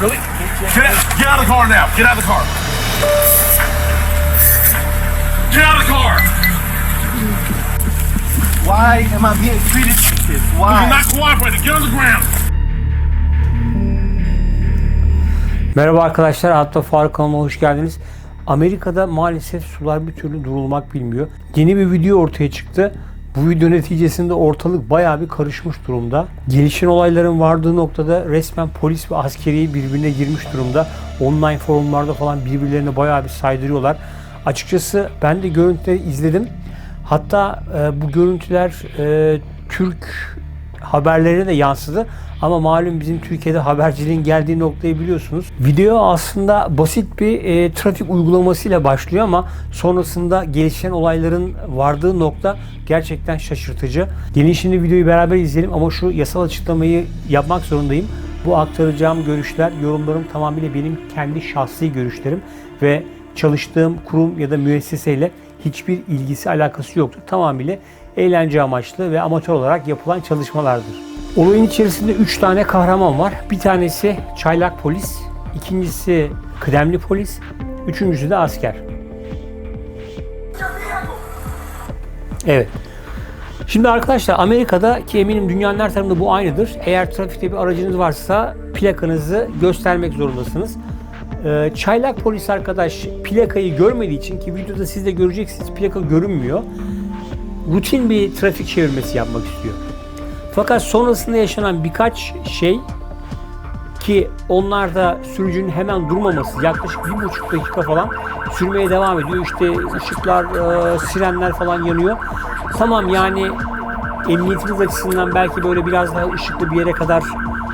Really? Get out, get out of the car now. Get out of the car. Get out of the car. Why am I being treated like this? You're Why? not cooperating. Get on the ground. Merhaba arkadaşlar, Hatta Faruk kanalıma hoş geldiniz. Amerika'da maalesef sular bir türlü durulmak bilmiyor. Yeni bir video ortaya çıktı. Bu video neticesinde ortalık bayağı bir karışmış durumda. Gelişen olayların vardığı noktada resmen polis ve askeri birbirine girmiş durumda. Online forumlarda falan birbirlerine bayağı bir saydırıyorlar. Açıkçası ben de görüntüleri izledim. Hatta e, bu görüntüler e, Türk haberlerine de yansıdı. Ama malum bizim Türkiye'de haberciliğin geldiği noktayı biliyorsunuz. Video aslında basit bir e, trafik uygulamasıyla başlıyor ama sonrasında gelişen olayların vardığı nokta gerçekten şaşırtıcı. Gelin şimdi videoyu beraber izleyelim ama şu yasal açıklamayı yapmak zorundayım. Bu aktaracağım görüşler, yorumlarım tamamıyla benim kendi şahsi görüşlerim ve çalıştığım kurum ya da müesseseyle hiçbir ilgisi alakası yoktur. Tamamıyla eğlence amaçlı ve amatör olarak yapılan çalışmalardır. Olayın içerisinde 3 tane kahraman var. Bir tanesi çaylak polis, ikincisi kıdemli polis, üçüncüsü de asker. Evet. Şimdi arkadaşlar Amerika'da ki eminim dünyanın her tarafında bu aynıdır. Eğer trafikte bir aracınız varsa plakanızı göstermek zorundasınız. Ee, çaylak polis arkadaş plakayı görmediği için ki videoda siz de göreceksiniz plaka görünmüyor. Rutin bir trafik çevirmesi yapmak istiyor. Fakat sonrasında yaşanan birkaç şey ki onlar da sürücünün hemen durmaması yaklaşık bir buçuk dakika falan sürmeye devam ediyor. İşte ışıklar, e, sirenler falan yanıyor. Tamam yani emniyetiniz açısından belki böyle biraz daha ışıklı bir yere kadar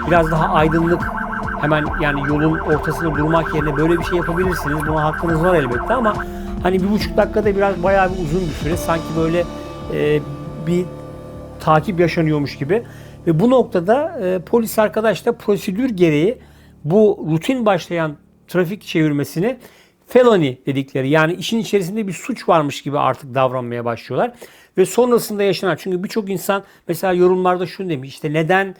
biraz daha aydınlık hemen yani yolun ortasında durmak yerine böyle bir şey yapabilirsiniz. Buna hakkınız var elbette ama hani bir buçuk dakikada biraz bayağı bir uzun bir süre. Sanki böyle e, bir takip yaşanıyormuş gibi. Ve bu noktada e, polis arkadaş da prosedür gereği bu rutin başlayan trafik çevirmesini felony dedikleri yani işin içerisinde bir suç varmış gibi artık davranmaya başlıyorlar. Ve sonrasında yaşanan çünkü birçok insan mesela yorumlarda şunu demiş işte neden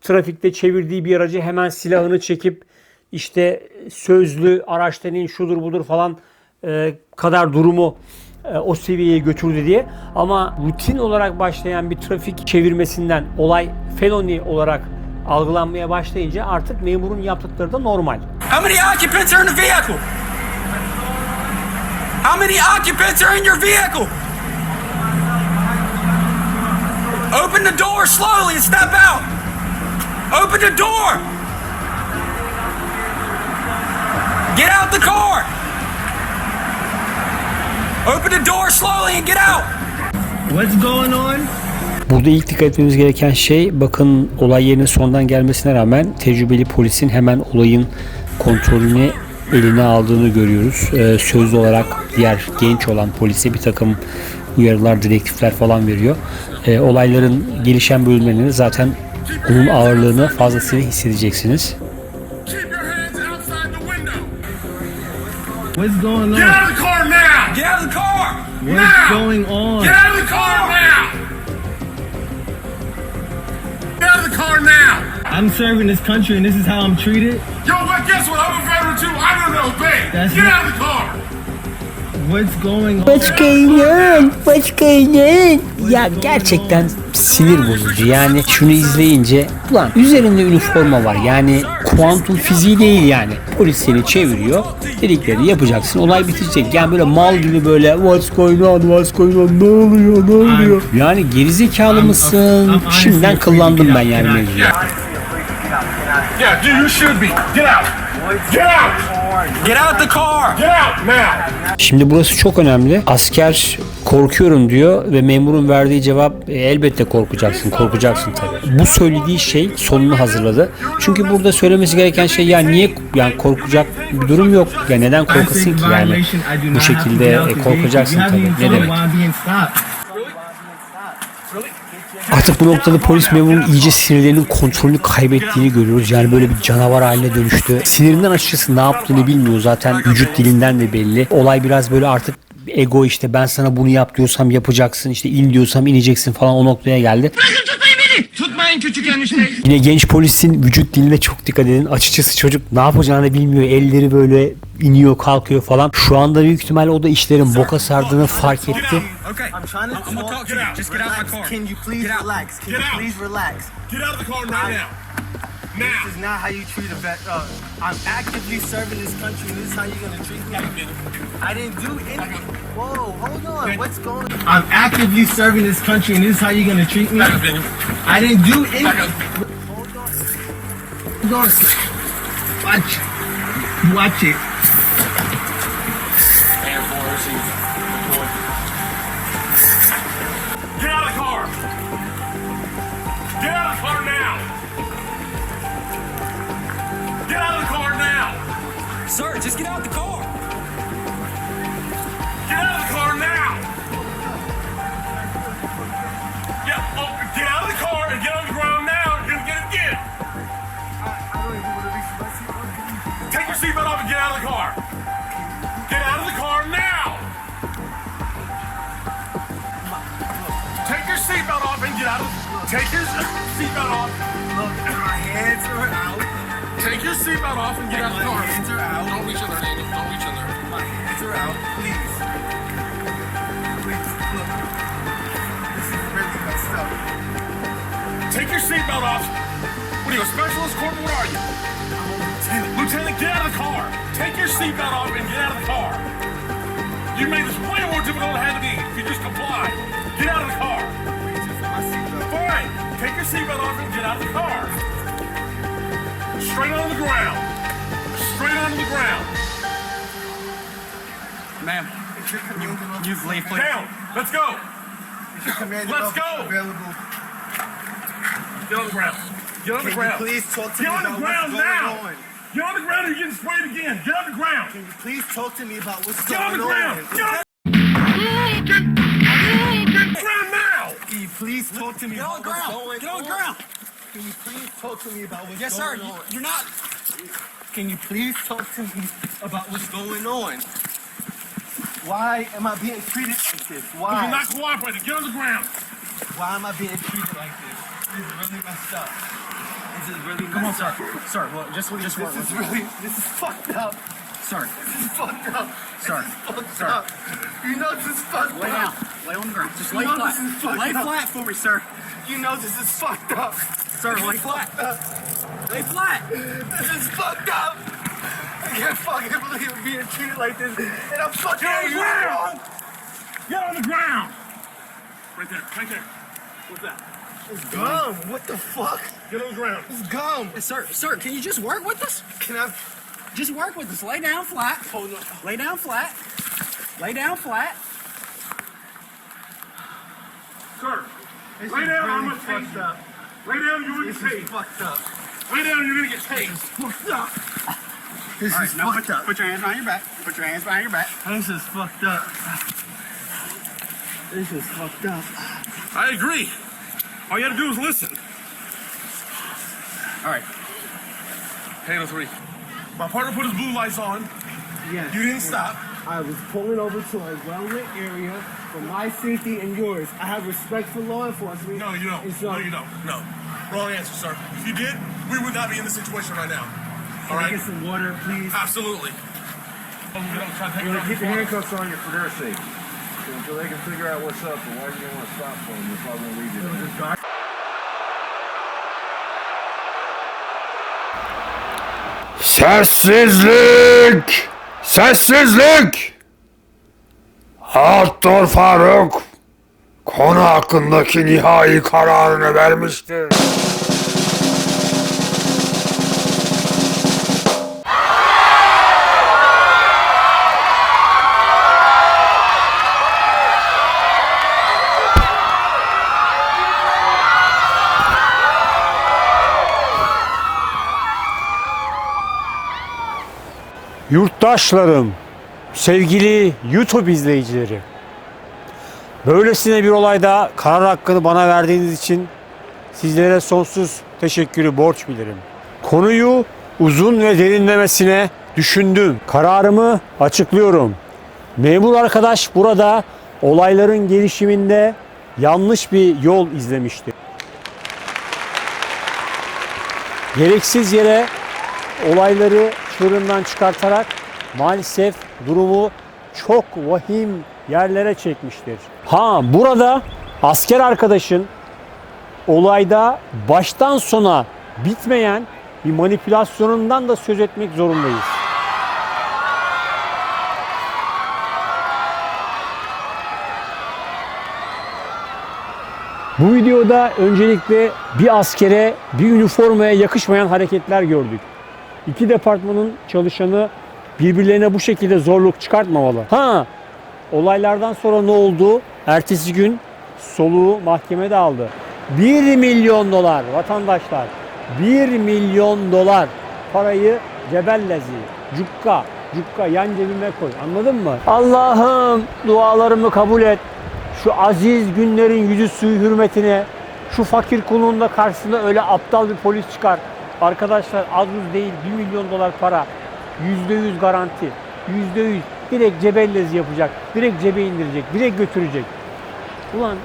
trafikte çevirdiği bir aracı hemen silahını çekip işte sözlü araçtan in şudur budur falan e, kadar durumu o seviyeye götürdü diye. Ama rutin olarak başlayan bir trafik çevirmesinden olay felony olarak algılanmaya başlayınca artık memurun yaptıkları da normal. How many occupants are in the vehicle? How many occupants are in your vehicle? Open the door slowly and step out. Open the door. Get out the car. Open the door slowly and get out. What's going on? Burada ilk dikkat etmemiz gereken şey bakın olay yerine sondan gelmesine rağmen tecrübeli polisin hemen olayın kontrolünü eline aldığını görüyoruz. Ee, sözlü olarak diğer genç olan polise bir takım uyarılar, direktifler falan veriyor. Ee, olayların gelişen bölümlerinde zaten onun ağırlığını fazlasıyla hissedeceksiniz. What's going Get on? out of the car now. Get out of the car. What's now. going on? Get out of the car now. Get out of the car now. I'm serving this country and this is how I'm treated. Yo, what? Guess what? I'm a veteran too. I don't obey. That's Get not- out of the car. What's going on? What's going on? What's going on? Ya gerçekten sinir bozucu. Yani şunu izleyince ulan üzerinde üniforma var. Yani kuantum fiziği değil yani. Polis seni çeviriyor. Dedikleri yapacaksın. Olay bitecek. Yani böyle mal gibi böyle what's going on? What's going on? Ne oluyor? Ne oluyor? Yani gerizekalı mısın? Şimdiden kıllandım ben yani mevzuya. Yeah, you, you should be. Get out. Get out. Get out the car. Get out now. Şimdi burası çok önemli. Asker korkuyorum diyor ve memurun verdiği cevap "E, elbette korkacaksın, korkacaksın tabii. Bu söylediği şey sonunu hazırladı. Çünkü burada söylemesi gereken şey ya niye yani korkacak bir durum yok. Ya neden korkasın ki yani bu şekilde e, korkacaksın tabii. Ne demek? Artık bu noktada polis memurunun iyice sinirlerinin kontrolünü kaybettiğini görüyoruz. Yani böyle bir canavar haline dönüştü. Sinirinden açıkçası ne yaptığını bilmiyor zaten. Vücut dilinden de belli. Olay biraz böyle artık ego işte ben sana bunu yap diyorsam yapacaksın işte in diyorsam ineceksin falan o noktaya geldi. Bırakın tutmayın beni! Tutmayın küçük enişte. Yine genç polisin vücut diline çok dikkat edin. Açıkçası çocuk ne yapacağını bilmiyor. Elleri böyle iniyor kalkıyor falan. Şu anda büyük ihtimalle o da işlerin boka sardığını fark etti. Now. This is not how you treat a vet. Uh, I'm actively serving this country, and this is how you're gonna treat me. I didn't do anything. Whoa, hold on. What's going on? I'm actively serving this country, and this is how you're gonna treat me. Back up, Benny. I didn't do anything. Hold on. Hold on. Watch. Watch it. Take your seatbelt off and get out of the car. Get out of the car now. Take your seatbelt off and get out of. Take your seatbelt off. Look, my hands are out. Take your seatbelt off and get out of the My car. hands are out. Don't reach in there, Daniel. Don't reach in there. My hands are out. Please. Please, look. This is really messed up. Take your seatbelt off. What are you, a specialist corporal? What are you? Lieutenant. Get out of the car. Take your seatbelt off and get out of the car. You made this way more difficult than it had to be. If you just comply, get out of the car. Reaching for my seatbelt. Fine. Take your seatbelt off and get out of the car. Straight on the ground. Straight onto the ground. Ma'am, your command officer you leave, please. Down. Let's go. Is your command Let's go. available? Get on the ground. Get on the Can you ground. please talk to Get me on the ground now. On? Get on the ground or you're getting sprayed again. Get on the ground. Can you please talk to me about what's going on? Get on the ground. Get on Get on the ground now. Can you please talk to me Get on the ground. going Get on the ground. Can you please talk to me about what's going on? Yes, sir. You, on? you're not. Can you please talk to me about what's going on? Why am I being treated like this? Why? You're not cooperating. Get on the ground. Why am I being treated like this? This is really messed up. This is really Come on, sir. Sir, well, just just work This is really, this is fucked up. Sir, This is fucked up. Sir. This is fucked Sir. up. You know this is fucked lay up. down. Lay on the ground. Just You lay know flat. this is fucked Lay up. flat for me, sir. You know this is fucked up. Sir, lay flat. Lay flat. This is fucked up. I can't fucking believe I'm being treated like this. And I'm fucking Get on the ground. Get on the ground. Right there. Right there. What's that? It's gum. What the fuck? Get on the ground. It's gum. Sir, sir, can you just work with us? Can I? Just work with us. Lay down flat. Oh, Hold on. Lay down flat. Lay down flat. Sir, This lay is down. I'm really gonna fucked you. up. Lay down. You're gonna get is tased. fucked up. Lay down. You're gonna get tased. Fucked up. This All is now fucked put, up. put your hands behind your back. Put your hands behind your back. This is fucked up. This is fucked up. I agree. All you had to do was listen. All right. Halo three. My partner put his blue lights on. Yes. You didn't stop. I was pulling over to a well-lit area for my safety and yours. I have respect for law enforcement. No, you don't. So- No, you don't. No. Wrong answer, sir. If you did, we would not be in this situation right now. All Can I get some water, please? Absolutely. I'm gonna try to take You're gonna keep your handcuffs on you for their sake. Until they can figure out what's up and why you don't want to stop for them, they're probably gonna leave you Sessizlik! Sessizlik! Doktor Faruk konu hakkındaki nihai kararını vermiştir. Yurttaşlarım, sevgili YouTube izleyicileri. Böylesine bir olayda karar hakkını bana verdiğiniz için sizlere sonsuz teşekkürü borç bilirim. Konuyu uzun ve derinlemesine düşündüm. Kararımı açıklıyorum. Memur arkadaş burada olayların gelişiminde yanlış bir yol izlemişti. gereksiz yere olayları çığırından çıkartarak maalesef durumu çok vahim yerlere çekmiştir. Ha burada asker arkadaşın olayda baştan sona bitmeyen bir manipülasyonundan da söz etmek zorundayız. Bu videoda öncelikle bir askere, bir üniformaya yakışmayan hareketler gördük. İki departmanın çalışanı birbirlerine bu şekilde zorluk çıkartmamalı. Ha, olaylardan sonra ne oldu? Ertesi gün soluğu mahkemede aldı. 1 milyon dolar vatandaşlar. 1 milyon dolar parayı cebellezi, cukka, cukka yan cebime koy. Anladın mı? Allah'ım dualarımı kabul et. Şu aziz günlerin yüzü suyu hürmetine şu fakir kulunun da karşısında öyle aptal bir polis çıkar. Arkadaşlar az değil 1 milyon dolar para. %100 garanti. %100 direkt cebellezi yapacak. Direkt cebe indirecek. Direkt götürecek. Ulan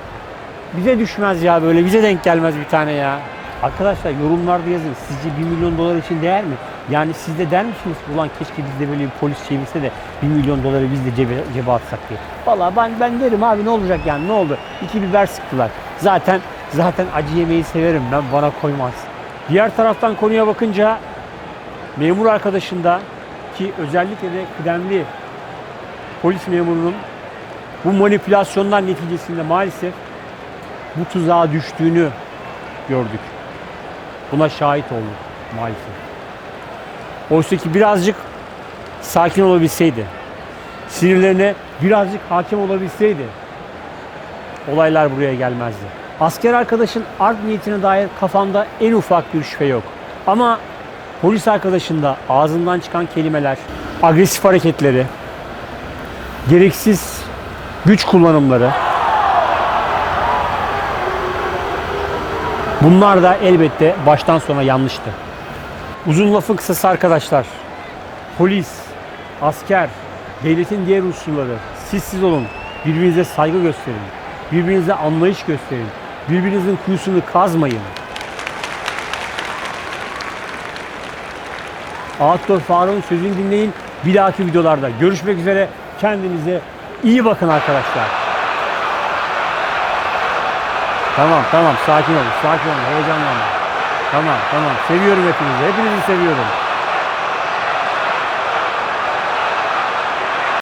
bize düşmez ya böyle. Bize denk gelmez bir tane ya. Arkadaşlar yorumlarda yazın. Sizce 1 milyon dolar için değer mi? Yani siz de der misiniz? Ulan keşke bizde böyle bir polis çevirse de 1 milyon doları biz de cebe, cebe atsak diye. Valla ben, ben derim abi ne olacak yani ne oldu? İki biber sıktılar. Zaten zaten acı yemeği severim ben bana koymaz. Diğer taraftan konuya bakınca memur arkadaşında ki özellikle de kıdemli polis memurunun bu manipülasyonlar neticesinde maalesef bu tuzağa düştüğünü gördük. Buna şahit olduk maalesef. Oysa ki birazcık sakin olabilseydi, sinirlerine birazcık hakim olabilseydi olaylar buraya gelmezdi. Asker arkadaşın art niyetine dair kafamda en ufak bir şüphe yok. Ama polis arkadaşında ağzından çıkan kelimeler, agresif hareketleri, gereksiz güç kullanımları bunlar da elbette baştan sona yanlıştı. Uzun lafın kısası arkadaşlar. Polis, asker, devletin diğer unsurları siz siz olun. Birbirinize saygı gösterin. Birbirinize anlayış gösterin. Birbirinizin kuyusunu kazmayın. Ağattor Faruk'un sözünü dinleyin. Bir dahaki videolarda görüşmek üzere. Kendinize iyi bakın arkadaşlar. Tamam tamam sakin olun sakin olun heyecanlanma. Tamam tamam seviyorum hepinizi hepinizi seviyorum.